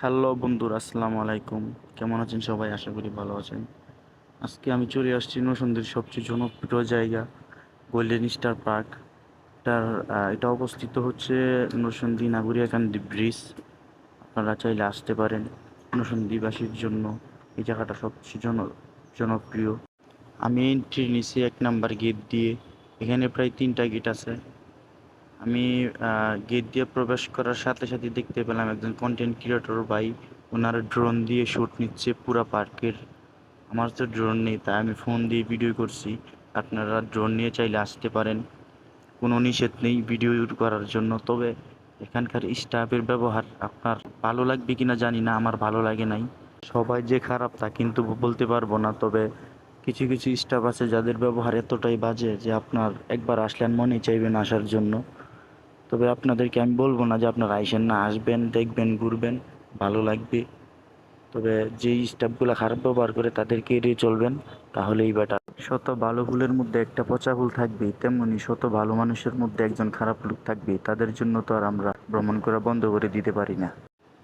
Hello বন্ধুরা আসসালামু আলাইকুম। কেমন আছেন সবাই? আশা করি ভালো আছেন। আজকে আমি চলে আসছি নরসিংদীর সবচেয়ে জনপ্রিয় জায়গা গোল্ডেন স্টার পার্ক আহ, এটা অবস্থিত হচ্ছে নরসিংদী নাগরিয়াকান্দি ব্রিজ আপনারা চাইলে আসতে পারেন নরসিংদীবাসীর জন্য। এই জায়গাটা সবচেয়ে জন জনপ্রিয়। আমি এন্ট্রি নিছি এক নাম্বার গেট দিয়ে। এখানে প্রায় তিনটা গেট আছে। আমি গেট দিয়ে প্রবেশ করার সাথে সাথে দেখতে পেলাম একজন কন্টেন্ট ক্রিয়েটর ভাই। ওনার ড্রোন দিয়ে শ্যুট নিচ্ছে পুরা পার্কের আমার তো ড্রোন নেই, তাই আমি ফোন দিয়ে ভিডিও করছি। আপনারা ড্রোন নিয়ে চাইলে আসতে পারেন। কোনো নিষেধ নেই ভিডিও করার জন্য। তবে এখানকার স্টাফের ব্যবহার আপনার ভালো লাগবে কিনা জানি না, আমার ভালো লাগে নাই। সবাই যে খারাপ তা কিন্তু বলতে পারব না। তবে কিছু কিছু স্টাফ আছে যাদের ব্যবহার এতটাই বাজে যে আপনার একবার আসলেন মনে চাইবেন আসার জন্য। তবে আপনাদেরকে আমি বলব না যে আপনারা আইসেন না, আসবেন, দেখবেন, ঘুরবেন, ভালো লাগবে। তবে যেই স্টাফগুলো খারাপ ব্যবহার করে তাদেরকে এড়িয়ে চলবেন তাহলেই বেটার শত ভালো ফুলের মধ্যে একটা পচা ফুল থাকবে তেমনি শত ভালো মানুষের মধ্যে একজন খারাপ লোক থাকবে তাদের জন্য তো আর আমরা ভ্রমণ করা বন্ধ করে দিতে পারি না।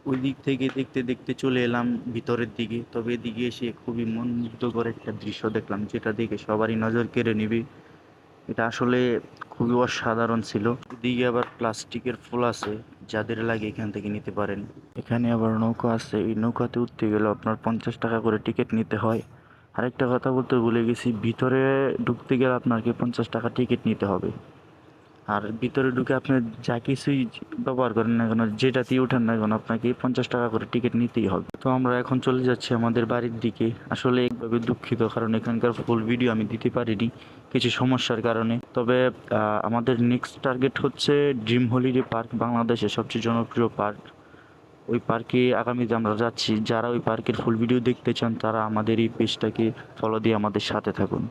ওই দিক থেকে দেখতে দেখতে চলে এলাম ভিতরের দিকে, তবে এদিকে এসে খুবই মন মুগ্ধকর একটা দৃশ্য দেখলাম, যেটা দেখে সবারই নজর কেড়ে নিবে। এটা আসলে খুবই অসাধারণ ছিল। এদিকে আবার প্লাস্টিকের ফুল আছে, যাদের লাগে এখান থেকে নিতে পারেন। এখানে আবার নৌকা আছে, এই নৌকাতে উঠতে গেলে আপনার পঞ্চাশ টাকা করে টিকিট নিতে হয়। আরেকটা কথা বলতে ভুলে গেছি, ভিতরে ঢুকতে গেলে আপনাকে পঞ্চাশ টাকা টিকিট নিতে হবে। আর ভিতরে ঢুকে আপনি যা কিছুই ব্যবহার করেন না কেন, যেটাতেই ওঠেন না কেন, আপনাকে পঞ্চাশ টাকা করে টিকিট নিতেই হবে। তো আমরা এখন চলে যাচ্ছি আমাদের বাড়ির দিকে। আসলে এইভাবে দুঃখিত, কারণ এখানকার ফুল ভিডিও আমি দিতে পারিনি কিছু সমস্যার কারণে। তবে আমাদের নেক্সট টার্গেট হচ্ছে ড্রিম হলিডে পার্ক বাংলাদেশের সবচেয়ে জনপ্রিয় পার্ক ওই পার্কে আগামীতে আমরা যাচ্ছি। যারা ওই পার্কের ফুল ভিডিও দেখতে চান, তারা আমাদের এই পেজটাকে ফলো দিয়ে আমাদের সাথে থাকুন।